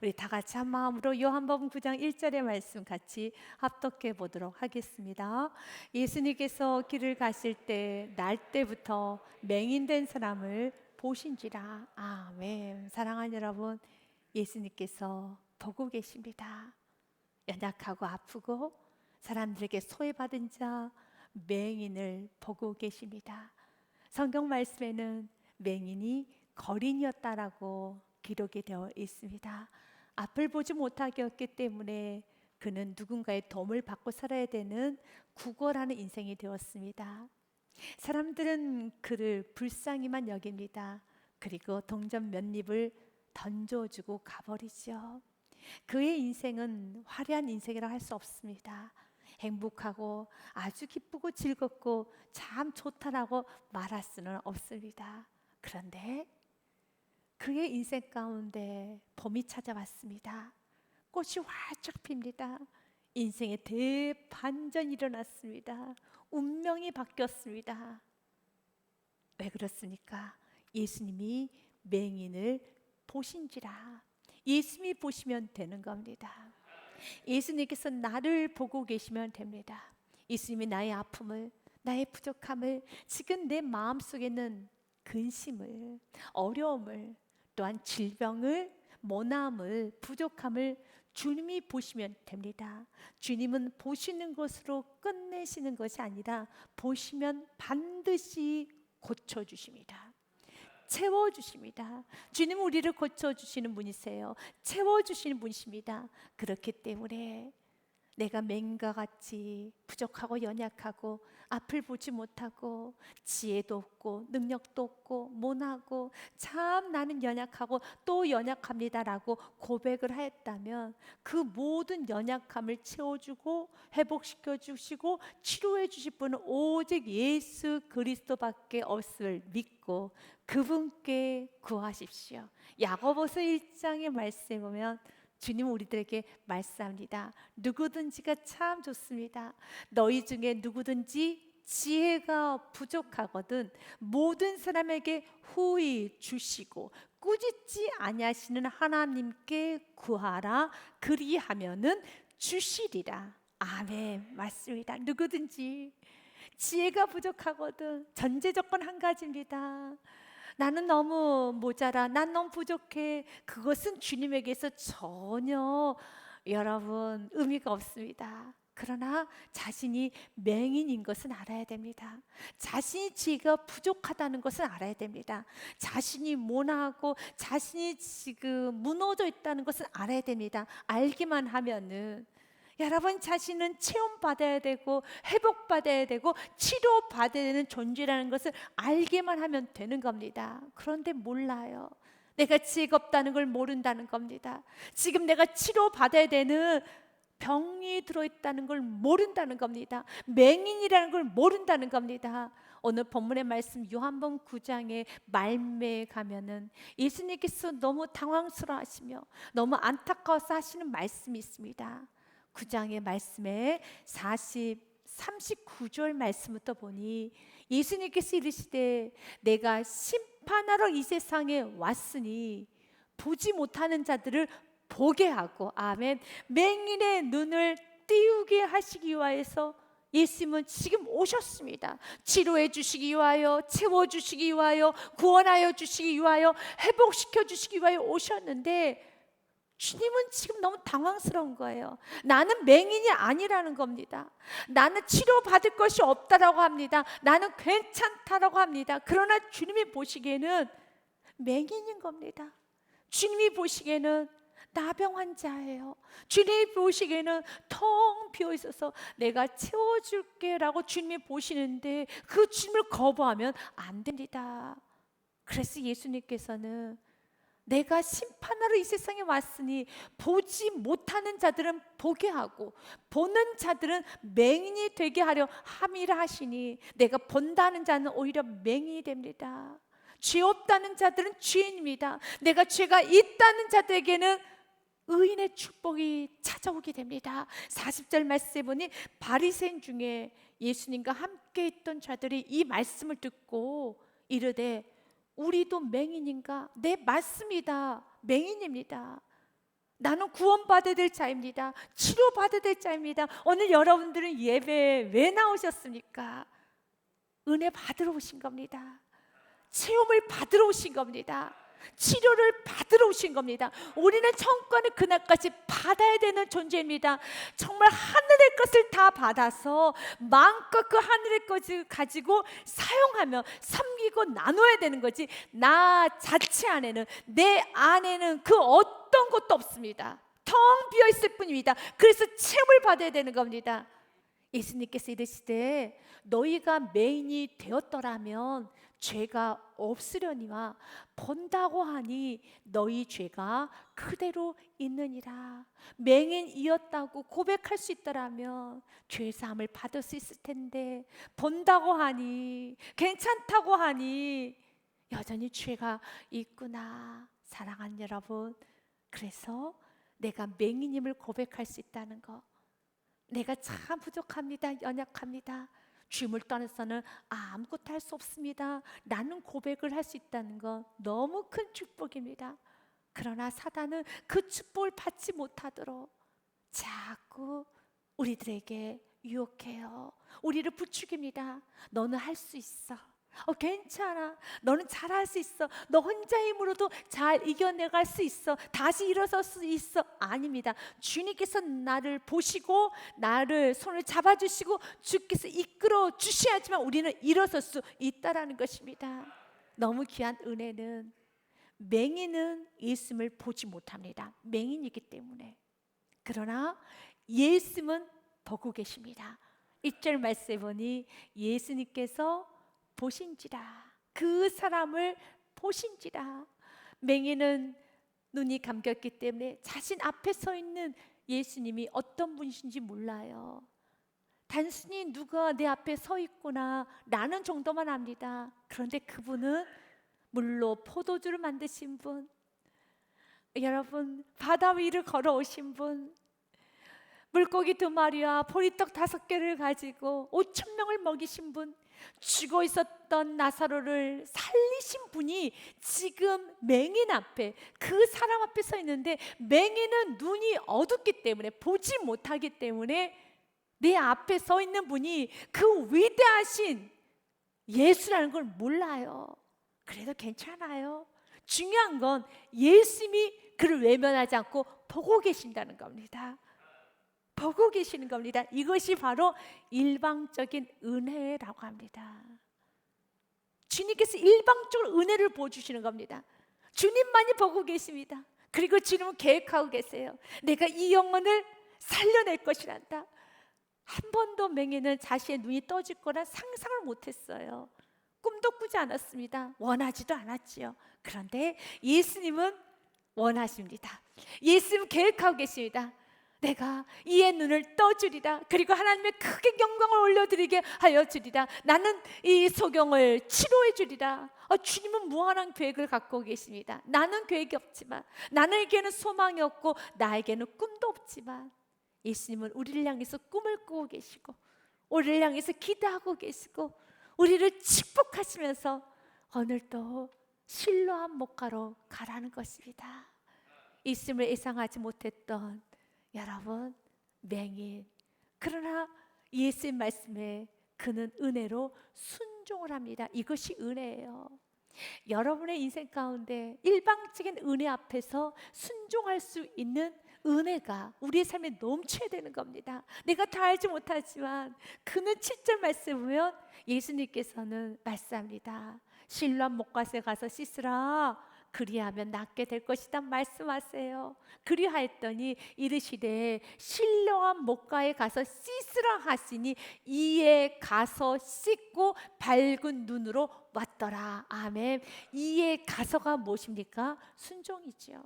우리 다 같이 한 마음으로 요한복음 9장 1절의 말씀 같이 합독해 보도록 하겠습니다. 예수님께서 길을 가실 때 날 때부터 맹인된 사람을 보신지라. 아멘. 사랑하는 여러분, 예수님께서 보고 계십니다. 연약하고 아프고 사람들에게 소외받은 자 맹인을 보고 계십니다. 성경 말씀에는 맹인이 거린이었다라고 기록이 되어 있습니다. 앞을 보지 못하게 였기 때문에 그는 누군가의 도움을 받고 살아야 되는 구걸하는 인생이 되었습니다. 사람들은 그를 불쌍히만 여깁니다. 그리고 동전 몇 입을 던져주고 가버리죠. 그의 인생은 화려한 인생이라 할 수 없습니다. 행복하고 아주 기쁘고 즐겁고 참 좋다라고 말할 수는 없습니다. 그런데 그의 인생 가운데 봄이 찾아왔습니다. 꽃이 활짝 핍니다. 인생의 대반전이 일어났습니다. 운명이 바뀌었습니다. 왜 그렇습니까? 예수님이 맹인을 보신지라. 예수님이 보시면 되는 겁니다. 예수님께서 나를 보고 계시면 됩니다. 예수님이 나의 아픔을, 나의 부족함을, 지금 내 마음 속에 있는 근심을, 어려움을, 또한 질병을, 모남을, 부족함을 주님이 보시면 됩니다. 주님은 보시는 것으로 끝내시는 것이 아니라 보시면 반드시 고쳐 주십니다. 채워 주십니다. 주님 우리를 고쳐 주시는 분이세요. 채워 주시는 분이십니다. 그렇기 때문에 내가 맹과 같이 부족하고 연약하고 앞을 보지 못하고 지혜도 없고 능력도 없고 모나고 참 나는 연약하고 또 연약합니다라고 고백을 하였다면 그 모든 연약함을 채워주고 회복시켜 주시고 치료해 주실 분은 오직 예수 그리스도밖에 없을 믿고 그분께 구하십시오. 야고보서 1장의 말씀에 보면 주님 우리들에게 말씀합니다. 누구든지가 참 좋습니다. 너희 중에 누구든지 지혜가 부족하거든 모든 사람에게 후히 주시고 꾸짖지 아니하시는 하나님께 구하라 그리하면은 주시리라. 아멘. 맞습니다. 누구든지 지혜가 부족하거든 전제 조건 한 가지입니다. 나는 너무 모자라, 난 너무 부족해. 그것은 주님에게서 전혀 여러분 의미가 없습니다. 그러나 자신이 맹인인 것은 알아야 됩니다. 자신이 지가 부족하다는 것은 알아야 됩니다. 자신이 모나하고 자신이 지금 무너져 있다는 것은 알아야 됩니다. 알기만 하면은 여러분 자신은 체험받아야 되고 회복받아야 되고 치료받아야 되는 존재라는 것을 알게만 하면 되는 겁니다. 그런데 몰라요. 내가 즐겁다는 걸 모른다는 겁니다. 지금 내가 치료받아야 되는 병이 들어있다는 걸 모른다는 겁니다. 맹인이라는 걸 모른다는 겁니다. 오늘 본문의 말씀 요한복음 9장의 말매에 가면은 예수님께서 너무 당황스러워하시며 너무 안타까워서 하시는 말씀이 있습니다. 9장의 말씀에 40 39절 말씀부터 보니 예수님께서 이르시되 내가 심판하러 이 세상에 왔으니 보지 못하는 자들을 보게 하고 아멘 맹인의 눈을 띄우게 하시기 위하여서 예수님은 지금 오셨습니다. 치료해 주시기 위하여, 채워 주시기 위하여, 구원하여 주시기 위하여, 회복시켜 주시기 위하여 오셨는데 주님은 지금 너무 당황스러운 거예요. 나는 맹인이 아니라는 겁니다. 나는 치료받을 것이 없다라고 합니다. 나는 괜찮다라고 합니다. 그러나 주님이 보시기에는 맹인인 겁니다. 주님이 보시기에는 나병 환자예요. 주님이 보시기에는 텅 비어 있어서 내가 채워줄게라고 주님이 보시는데 그 주님을 거부하면 안 됩니다. 그래서 예수님께서는 내가 심판하러 이 세상에 왔으니 보지 못하는 자들은 보게 하고 보는 자들은 맹인이 되게 하려 함이라 하시니 내가 본다는 자는 오히려 맹인이 됩니다. 죄 없다는 자들은 죄인입니다. 내가 죄가 있다는 자들에게는 의인의 축복이 찾아오게 됩니다. 40절 말씀에 보니 바리새인 중에 예수님과 함께 있던 자들이 이 말씀을 듣고 이르되 우리도 맹인인가? 네, 맞습니다. 맹인입니다. 나는 구원받아야 될 자입니다. 치료받아야 될 자입니다. 오늘 여러분들은 예배 왜 나오셨습니까? 은혜 받으러 오신 겁니다. 체험을 받으러 오신 겁니다. 치료를 받으러 오신 겁니다. 우리는 청과는 그날까지 받아야 되는 존재입니다. 정말 하늘의 것을 다 받아서 마음껏 그 하늘의 것을 가지고 사용하며 섬기고 나눠야 되는 거지. 나 자체 안에는 내 안에는 그 어떤 것도 없습니다. 텅 비어 있을 뿐입니다. 그래서 체험을 받아야 되는 겁니다. 예수님께서 이르시되 너희가 메인이 되었더라면 죄가 없으려니와 본다고 하니 너희 죄가 그대로 있느니라 맹인이었다고 고백할 수 있더라면 죄 사함을 받을 수 있을 텐데 본다고 하니 괜찮다고 하니 여전히 죄가 있구나 사랑하는 여러분 그래서 내가 맹인임을 고백할 수 있다는 거 내가 참 부족합니다. 연약합니다. 주임을 떠나서는 아무것도 할 수 없습니다. 라는 고백을 할 수 있다는 건 너무 큰 축복입니다. 그러나 사단은 그 축복을 받지 못하도록 자꾸 우리들에게 유혹해요. 우리를 부추깁니다. 너는 할 수 있어. 어, 괜찮아. 너는 잘할 수 있어. 너 혼자 힘으로도 잘 이겨내갈 수 있어. 다시 일어설 수 있어. 아닙니다. 주님께서 나를 보시고 나를 손을 잡아주시고 주께서 이끌어 주셔야지만 우리는 일어설 수 있다라는 것입니다. 너무 귀한 은혜는 맹인은 예수님을 보지 못합니다. 맹인이기 때문에. 그러나 예수님은 보고 계십니다. 1절 말씀에 보니 예수님께서 보신지라 그 사람을 보신지라 맹인은 눈이 감겼기 때문에 자신 앞에 서 있는 예수님이 어떤 분이신지 몰라요. 단순히 누가 내 앞에 서 있구나 라는 정도만 압니다. 그런데 그분은 물로 포도주를 만드신 분, 여러분 바다 위를 걸어오신 분, 물고기 두 마리와 보리떡 다섯 개를 가지고 오천 명을 먹이신 분, 죽어 있었던 나사로를 살리신 분이 지금 맹인 앞에 그 사람 앞에 서 있는데 맹인은 눈이 어둡기 때문에 보지 못하기 때문에 내 앞에 서 있는 분이 그 위대하신 예수라는 걸 몰라요. 그래도 괜찮아요. 중요한 건 예수님이 그를 외면하지 않고 보고 계신다는 겁니다. 보고 계시는 겁니다. 이것이 바로 일방적인 은혜라고 합니다. 주님께서 일방적으로 은혜를 보여주시는 겁니다. 주님만이 보고 계십니다. 그리고 주님은 계획하고 계세요. 내가 이 영혼을 살려낼 것이란다. 한 번도 맹인은 자신의 눈이 떠질 거라 상상을 못했어요. 꿈도 꾸지 않았습니다. 원하지도 않았지요. 그런데 예수님은 원하십니다. 예수님 계획하고 계십니다. 내가 이의 눈을 떠주리라. 그리고 하나님의 크게 영광을 올려드리게 하여 주리라. 나는 이 소경을 치료해 주리라. 어, 주님은 무한한 계획을 갖고 계십니다. 나는 계획이 없지만, 나에게는 소망이 없고, 나에게는 꿈도 없지만, 예수님은 우리를 향해서 꿈을 꾸고 계시고, 우리를 향해서 기도하고 계시고, 우리를 축복하시면서 오늘도 실로한 목가로 가라는 것입니다. 있음을 예상하지 못했던 여러분 맹인 그러나 예수의 말씀에 그는 은혜로 순종을 합니다. 이것이 은혜예요. 여러분의 인생 가운데 일방적인 은혜 앞에서 순종할 수 있는 은혜가 우리의 삶에 넘쳐야 되는 겁니다. 내가 다 알지 못하지만 그는 7절 말씀 보면 예수님께서는 말씀합니다. 신랑 목갓에 가서 씻으라. 그리하면 낫게 될 것이다 말씀하세요. 그리하였더니 이르시되 신령한 목가에 가서 씻으라 하시니 이에 가서 씻고 밝은 눈으로 왔더라. 아멘. 이에 가서가 무엇입니까? 순종이죠.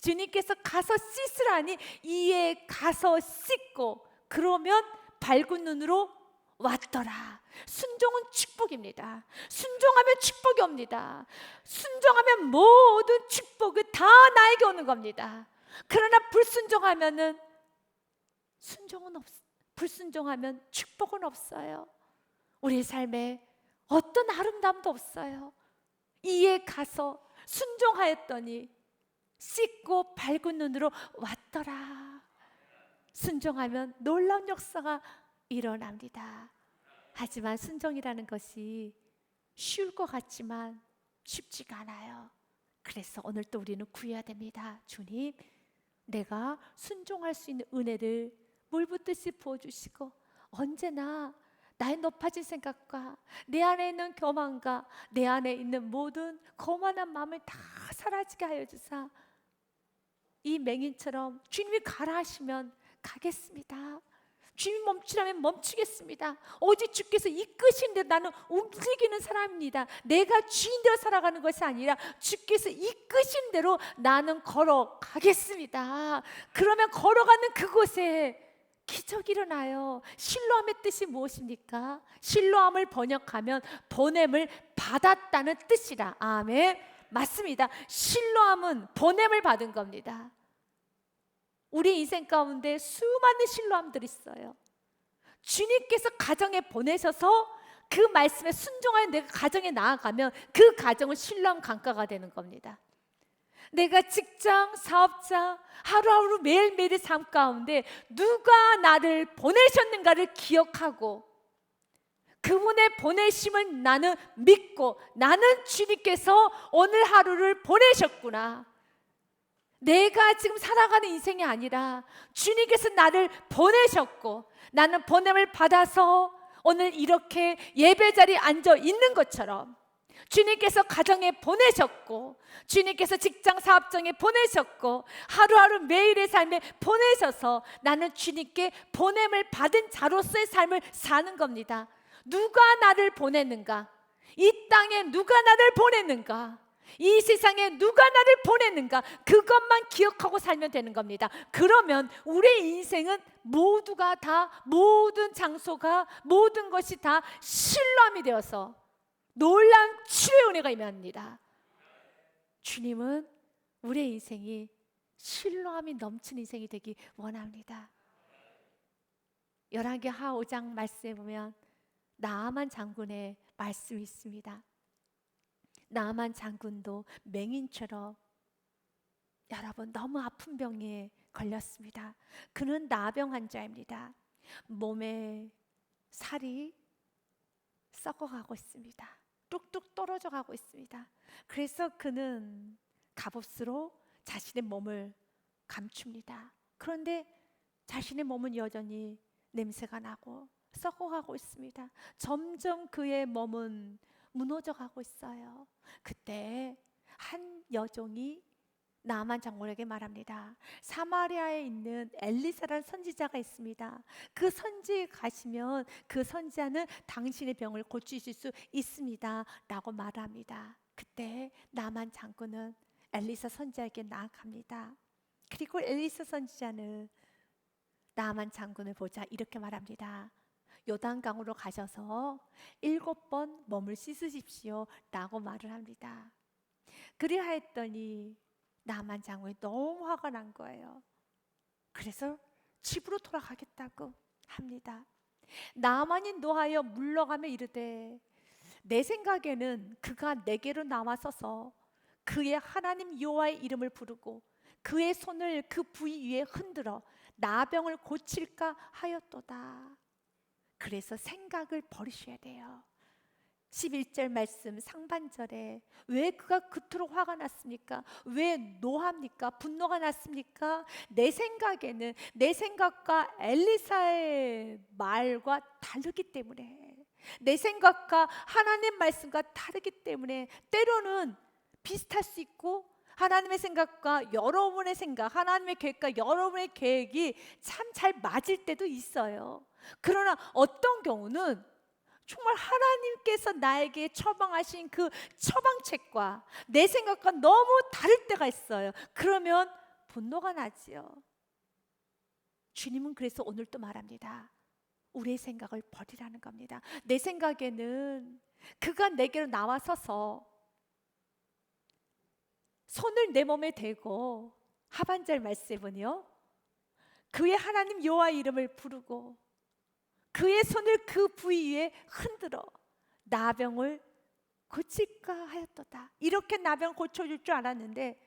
주님께서 가서 씻으라니 이에 가서 씻고 그러면 밝은 눈으로 왔더라. 순종은 축복입니다. 순종하면 축복이 옵니다. 순종하면 모든 축복이 다 나에게 오는 겁니다. 그러나 불순종하면은 순종은 없 불순종하면 축복은 없어요. 우리 삶에 어떤 아름다움도 없어요. 이에 가서 순종하였더니 씻고 밝은 눈으로 왔더라. 순종하면 놀라운 역사가 일어납니다. 하지만 순종이라는 것이 쉬울 것 같지만 쉽지가 않아요. 그래서 오늘 또 우리는 구해야 됩니다. 주님, 내가 순종할 수 있는 은혜를 물 붓듯이 부어주시고 언제나 나의 높아진 생각과 내 안에 있는 교만과 내 안에 있는 모든 거만한 마음을 다 사라지게 하여 주사 이 맹인처럼 주님이 가라 하시면 가겠습니다. 주님 멈추라면 멈추겠습니다. 오직 주께서 대로 나는 움직이는 사람입니다. 내가 주인대로 살아가는 것이 아니라 주께서 이끄신 대로 나는 걸어가겠습니다. 그러면 걸어가는 그곳에 기적이 일어나요. 신로함의 뜻이 무엇입니까? 신로함을 번역하면 보냄을 받았다는 뜻이라. 아멘. 맞습니다. 신로함은 보냄을 받은 겁니다. 우리 인생 가운데 수많은 신로함들이 있어요. 주님께서 가정에 보내셔서 그 말씀에 순종하여 내가 가정에 나아가면 그 가정은 신로함 강가가 되는 겁니다. 내가 직장, 사업자, 하루하루 매일매일의 삶 가운데 누가 나를 보내셨는가를 기억하고 그분의 보내심을 나는 믿고 나는 주님께서 오늘 하루를 보내셨구나. 내가 지금 살아가는 인생이 아니라 주님께서 나를 보내셨고 나는 보냄을 받아서 오늘 이렇게 예배 자리에 앉아 있는 것처럼 주님께서 가정에 보내셨고 주님께서 직장 사업장에 보내셨고 하루하루 매일의 삶에 보내셔서 나는 주님께 보냄을 받은 자로서의 삶을 사는 겁니다. 누가 나를 보냈는가? 이 땅에 누가 나를 보냈는가? 이 세상에 누가 나를 보냈는가? 그것만 기억하고 살면 되는 겁니다. 그러면 우리의 인생은 모두가 다 모든 장소가 모든 것이 다 신람이 되어서 놀란 치유의 은혜가 임합니다. 주님은 우리의 인생이 신뢰함이 넘치는 인생이 되기 원합니다. 열왕기 하 5장 말씀에 보면 나아만 장군의 말씀이 있습니다. 나아만 장군도 맹인처럼 여러분 너무 아픈 병에 걸렸습니다. 그는 나병 환자입니다. 몸에 살이 썩어가고 있습니다. 뚝뚝 떨어져 가고 있습니다. 그래서 그는 갑옷으로 자신의 몸을 감춥니다. 그런데 자신의 몸은 여전히 냄새가 나고 썩어가고 있습니다. 점점 그의 몸은 무너져 가고 있어요. 그때 한 여종이 나만 장군에게 말합니다. 사마리아에 있는 엘리사라는 선지자가 있습니다. 그 선지에 가시면 그 선지자는 당신의 병을 고치실 수 있습니다.라고 말합니다. 그때 나만 장군은 엘리사 선지자에게 나아갑니다. 그리고 엘리사 선지자는 나만 장군을 보자 이렇게 말합니다. 요단강으로 가셔서 일곱 번 몸을 씻으십시오 라고 말을 합니다. 그리하였더니 나만 장군이 너무 화가 난 거예요. 그래서 집으로 돌아가겠다고 합니다. 나만이 노하여 물러가며 이르되 내 생각에는 그가 내게로 나와서서 그의 하나님 여호와의 이름을 부르고 그의 손을 그 부위 위에 흔들어 나병을 고칠까 하였도다. 그래서 생각을 버리셔야 돼요. 11절 말씀 상반절에 왜 그가 그토록 화가 났습니까? 왜 노합니까? 분노가 났습니까? 내 생각에는 내 생각과 엘리사의 말과 다르기 때문에 내 생각과 하나님 말씀과 다르기 때문에 때로는 비슷할 수 있고 하나님의 생각과 여러분의 생각, 하나님의 계획과 여러분의 계획이 참 잘 맞을 때도 있어요. 그러나 어떤 경우는 정말 하나님께서 나에게 처방하신 그 처방책과 내 생각과 너무 다를 때가 있어요. 그러면 분노가 나지요. 주님은 그래서 오늘 또 말합니다. 우리의 생각을 버리라는 겁니다. 내 생각에는 그가 내게로 나와서서 손을 내 몸에 대고 하반절 말씀은요. 그의 하나님 여호와 이름을 부르고 그의 손을 그 부위 위에 흔들어 나병을 고칠까 하였도다. 이렇게 나병 고쳐줄 줄 알았는데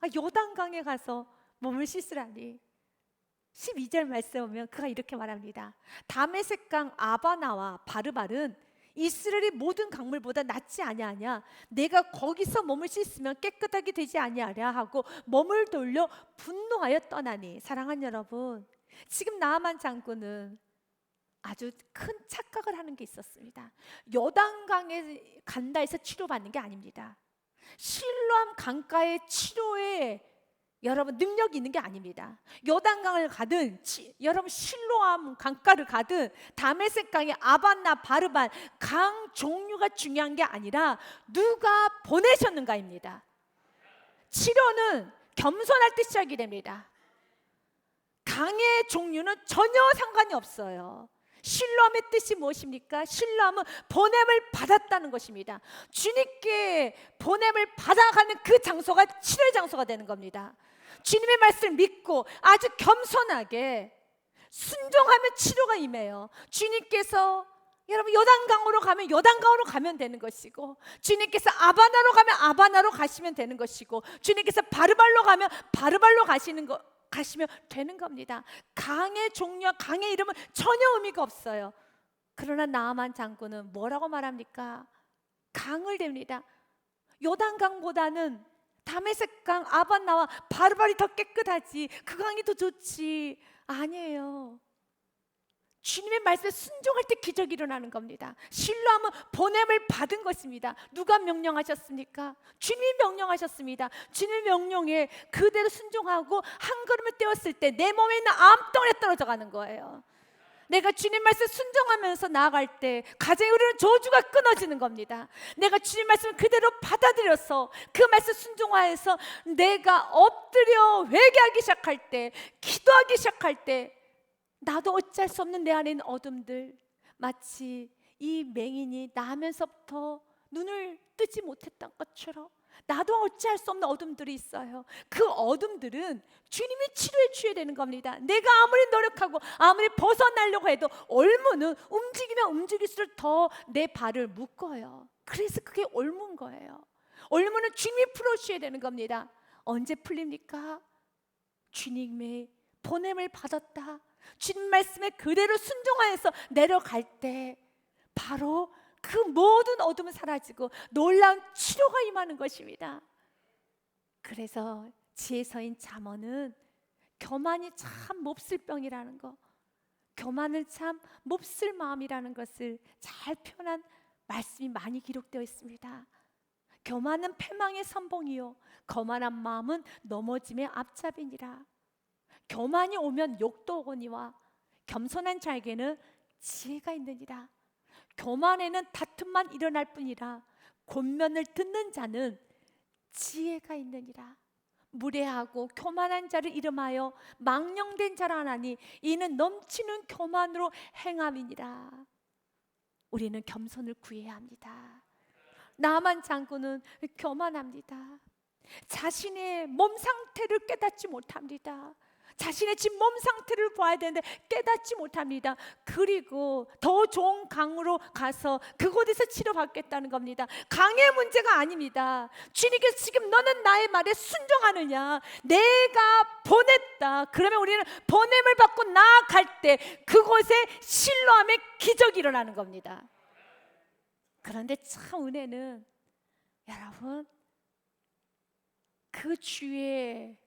아, 요단강에 가서 몸을 씻으라니. 12절 말씀 보면 그가 이렇게 말합니다. 다메섹강 아바나와 바르발은 이스라엘의 모든 강물보다 낫지 아니하냐? 내가 거기서 몸을 씻으면 깨끗하게 되지 아니하랴 하고 몸을 돌려 분노하여 떠나니. 사랑하는 여러분 지금 나아만 장군은 아주 큰 착각을 하는 게 있었습니다. 요단강에 간다 해서 치료받는 게 아닙니다. 실로암 강가의 치료에 여러분 능력이 있는 게 아닙니다. 요단강을 가든 치- 여러분 실로암 강가를 가든 다메섹 강의 아반나 바르반 강 종류가 중요한 게 아니라 누가 보내셨는가입니다. 치료는 겸손할 때 시작이 됩니다. 강의 종류는 전혀 상관이 없어요. 신뢰함의 뜻이 무엇입니까? 신뢰함은 보냄을 받았다는 것입니다. 주님께 보냄을 받아가는 그 장소가 치료의 장소가 되는 겁니다. 주님의 말씀을 믿고 아주 겸손하게 순종하면 치료가 임해요. 주님께서 여러분 요단강으로 가면 요단강으로 가면 되는 것이고 주님께서 아바나로 가면 아바나로 가시면 되는 것이고 주님께서 바르발로 가면 바르발로 가시는 거 가시면 되는 겁니다. 강의 종류와 강의 이름은 전혀 의미가 없어요. 그러나 나아만 장군은 뭐라고 말합니까? 강을 댑니다. 요단강보다는 다메섹강 아반나와 바르발이 더 깨끗하지 그 강이 더 좋지 아니에요. 주님의 말씀에 순종할 때 기적이 일어나는 겁니다. 신뢰하면 보냄을 받은 것입니다. 누가 명령하셨습니까? 주님이 명령하셨습니다. 주님의 명령에 그대로 순종하고 한 걸음을 떼었을 때 내 몸에 있는 암덩어리 떨어져 가는 거예요. 내가 주님 말씀 순종하면서 나아갈 때 가정에 우리는 저주가 끊어지는 겁니다. 내가 주님 말씀을 그대로 받아들여서 그 말씀 순종하여서 내가 엎드려 회개하기 시작할 때 기도하기 시작할 때 나도 어찌할 수 없는 내 안에 있는 어둠들 마치 이 맹인이 나면서부터 눈을 뜨지 못했던 것처럼 나도 어찌할 수 없는 어둠들이 있어요. 그 어둠들은 주님이 치료해 주셔야 되는 겁니다. 내가 아무리 노력하고 아무리 벗어나려고 해도 올무는 움직이면 움직일수록 더 내 발을 묶어요. 그래서 그게 올무인 거예요. 올무는 주님이 풀어 주셔야 되는 겁니다. 언제 풀립니까? 주님의 보냄을 받았다. 주님 말씀에 그대로 순종하여서 내려갈 때 바로 그 모든 어둠은 사라지고 놀라운 치료가 임하는 것입니다. 그래서 지혜서인 잠언은 교만이 참 몹쓸 병이라는 거, 교만은 참 몹쓸 마음이라는 것을 잘 표현한 말씀이 많이 기록되어 있습니다. 교만은 패망의 선봉이요, 거만한 마음은 넘어짐의 앞잡이니라. 교만이 오면 욕도 오거니와 겸손한 자에게는 지혜가 있느니라. 교만에는 다툼만 일어날 뿐이라 권면을 듣는 자는 지혜가 있느니라. 무례하고 교만한 자를 이름하여 망령된 자라 하나니 이는 넘치는 교만으로 행함이니라. 우리는 겸손을 구해야 합니다. 나만 장군은 교만합니다. 자신의 몸 상태를 깨닫지 못합니다. 자신의 지금 몸 상태를 봐야 되는데 깨닫지 못합니다. 그리고 더 좋은 강으로 가서 그곳에서 치료받겠다는 겁니다. 강의 문제가 아닙니다. 주님께서 지금 너는 나의 말에 순종하느냐? 내가 보냈다. 그러면 우리는 보냄을 받고 나아갈 때 그곳에 신뢰함의 기적이 일어나는 겁니다. 그런데 참 은혜는 여러분 그 주위에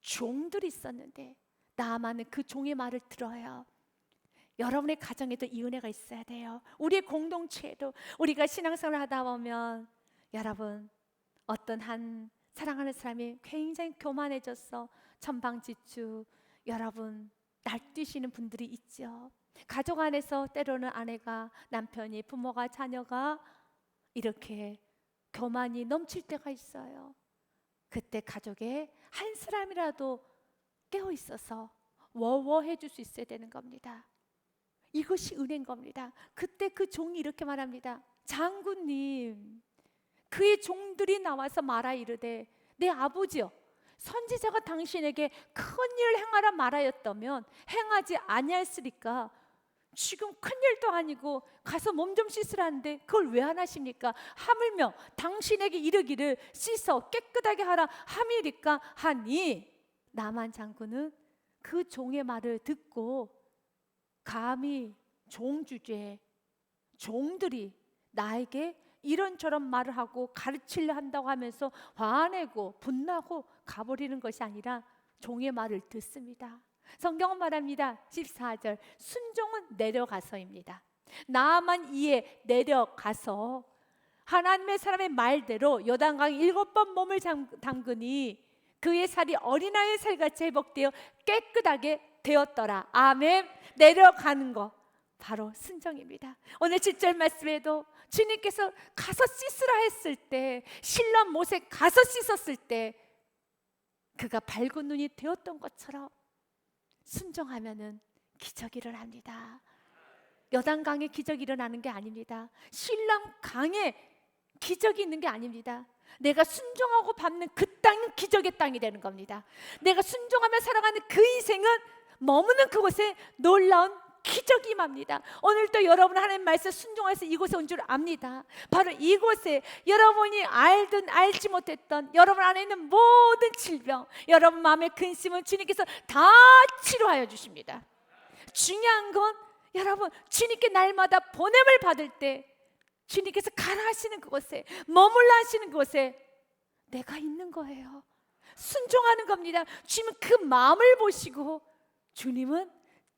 종들이 있었는데 나만은 그 종의 말을 들어요. 여러분의 가정에도 이 은혜가 있어야 돼요. 우리의 공동체에도 우리가 신앙생활을 하다 보면 여러분 어떤 한 사랑하는 사람이 굉장히 교만해졌어 천방지축 여러분 날뛰시는 분들이 있죠. 가족 안에서 때로는 아내가 남편이 부모가 자녀가 이렇게 교만이 넘칠 때가 있어요. 그때 가족에 한 사람이라도 깨어 있어서 워워해 줄 수 있어야 되는 겁니다. 이것이 은혜인 겁니다. 그때 그 종이 이렇게 말합니다. 장군님, 그의 종들이 나와서 말하 이르되 내 아버지여 선지자가 당신에게 큰 일을 행하라 말하였다면 행하지 아니하였으리까 지금 큰 일도 아니고 가서 몸 좀 씻으라는데 그걸 왜 안 하십니까? 하물며 당신에게 이르기를 씻어 깨끗하게 하라 함이리까 하니 나만 장군은 그 종의 말을 듣고 감히 종 주제 종들이 나에게 이런저런 말을 하고 가르치려 한다고 하면서 화내고 분나고 가버리는 것이 아니라 종의 말을 듣습니다. 성경은 말합니다. 14절 순종은 내려가서입니다. 나만 이에 내려가서 하나님의 사람의 말대로 요단강 일곱 번 몸을 잠- 담그니 그의 살이 어린아이의 살같이 회복되어 깨끗하게 되었더라. 아멘. 내려가는 거 바로 순종입니다. 오늘 7절 말씀에도 주님께서 가서 씻으라 했을 때 신랑 못에 가서 씻었을 때 그가 밝은 눈이 되었던 것처럼 순종하면은 기적이 일어납니다. 여단강에 기적이 일어나는 게 아닙니다. 신랑 강에 기적이 있는 게 아닙니다. 내가 순종하고 밟는 그 땅은 기적의 땅이 되는 겁니다. 내가 순종하며 살아가는 그 인생은 머무는 그곳에 놀라운 기적이 임합니다. 오늘도 여러분 하나님 말씀 순종해서 이곳에 온 줄 압니다. 바로 이곳에 여러분이 알든 알지 못했던 여러분 안에 있는 모든 질병, 여러분 마음의 근심은 주님께서 다 치료하여 주십니다. 중요한 건 여러분 주님께 날마다 보냄을 받을 때 주님께서 가라 하시는 그곳에 머물러 하시는 그곳에 내가 있는 거예요. 순종하는 겁니다. 주님은 그 마음을 보시고 주님은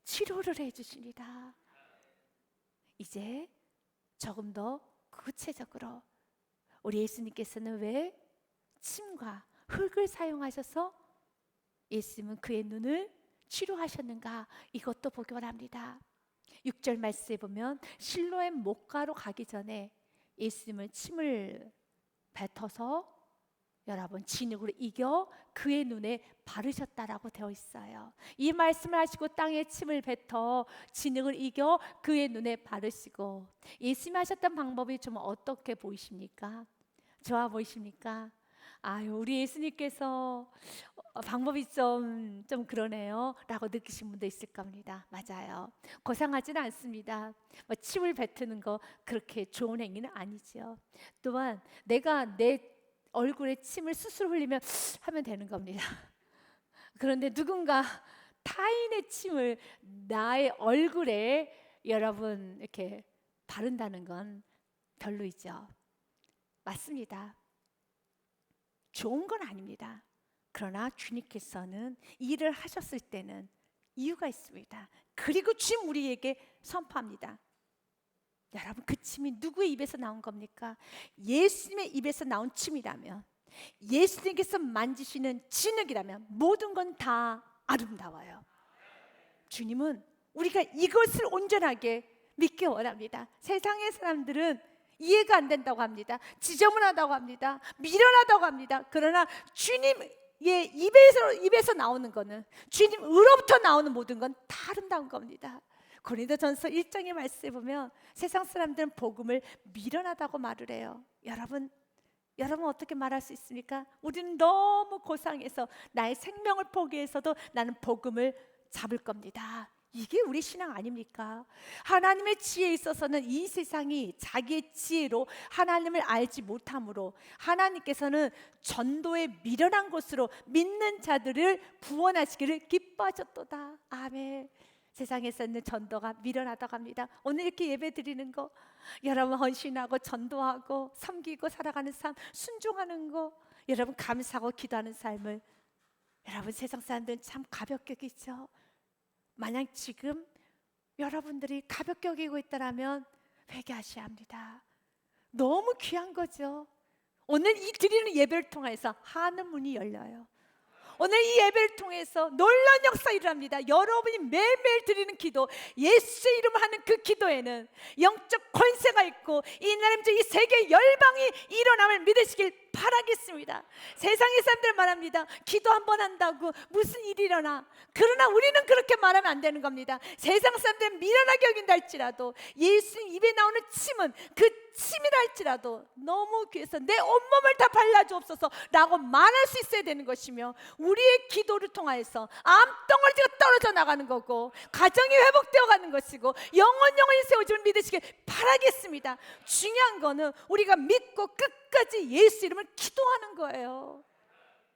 치료를 해 주십니다. 이제 조금 더 구체적으로 우리 예수님께서는 왜 침과 흙을 사용하셔서 예수님은 그의 눈을 치료하셨는가 이것도 보기 원합니다. 6절 말씀에 보면 실로의 목가로 가기 전에 예수님은 침을 뱉어서 여러분 진흙으로 이겨 그의 눈에 바르셨다라고 되어 있어요. 이 말씀을 하시고 땅에 침을 뱉어 진흙을 이겨 그의 눈에 바르시고 예수님 하셨던 방법이 좀 어떻게 보이십니까? 좋아 보이십니까? 아유 우리 예수님께서 어, 방법이 좀, 좀 그러네요. 라고 느끼신 분도 있을 겁니다. 맞아요. 고상하지는 않습니다. 뭐 침을 뱉는 거 그렇게 좋은 행위는 아니죠. 또한 내가 내 얼굴에 침을 스스로 흘리면 하면 되는 겁니다. 그런데 누군가 타인의 침을 나의 얼굴에 여러분 이렇게 바른다는 건 별로이죠. 맞습니다. 좋은 건 아닙니다. 그러나 주님께서는 일을 하셨을 때는 이유가 있습니다. 그리고 주님 우리에게 선포합니다. 여러분 그 침이 누구의 입에서 나온 겁니까? 예수님의 입에서 나온 침이라면 예수님께서 만지시는 진흙이라면 모든 건 다 아름다워요. 주님은 우리가 이것을 온전하게 믿기 원합니다. 세상의 사람들은 이해가 안 된다고 합니다. 지저분하다고 합니다. 미련하다고 합니다. 그러나 주님의 입에서 입에서 나오는 거는 주님 으로부터 나오는 모든 건 다 아름다운 겁니다. 고린도전서 1장의 말씀에 보면 세상 사람들은 복음을 미련하다고 말을 해요. 여러분 여러분 어떻게 말할 수 있습니까? 우리는 너무 고상해서 나의 생명을 포기해서도 나는 복음을 잡을 겁니다. 이게 우리 신앙 아닙니까? 하나님의 지혜에 있어서는 이 세상이 자기의 지혜로 하나님을 알지 못함으로 하나님께서는 전도의 미련한 곳으로 믿는 자들을 구원하시기를 기뻐하셨도다. 아멘. 세상에서 있는 전도가 미련하다고 합니다. 오늘 이렇게 예배 드리는 거 여러분 헌신하고 전도하고 섬기고 살아가는 삶 순종하는 거 여러분 감사하고 기도하는 삶을 여러분 세상 사람들은 참 가볍게 여기죠. 만약 지금 여러분들이 가볍게 여기고 있다라면 회개하셔야 합니다. 너무 귀한 거죠. 오늘 이 드리는 예배를 통해서 하는 문이 열려요. 오늘 이 예배를 통해서 놀라운 역사 일어납니다. 여러분이 매일매일 드리는 기도, 예수의 이름을 하는 그 기도에는 영적 권세가 있고 이 나라님 이 세계 열방이 일어남을 믿으시길 바라겠습니다. 세상의 사람들 말합니다. 기도 한 번 한다고 무슨 일이 일어나? 그러나 우리는 그렇게 말하면 안 되는 겁니다. 세상 사람들은 미련하게 여긴다 할지라도 예수님 입에 나오는 침은 그 치밀할지라도 너무 귀해서 내 온몸을 다 발라주옵소서 라고 말할 수 있어야 되는 것이며 우리의 기도를 통하여서 암덩어리가 떨어져 나가는 거고 가정이 회복되어 가는 것이고 영원 영원히 세워짐을 믿으시길 바라겠습니다. 중요한 거는 우리가 믿고 끝까지 예수 이름을 기도하는 거예요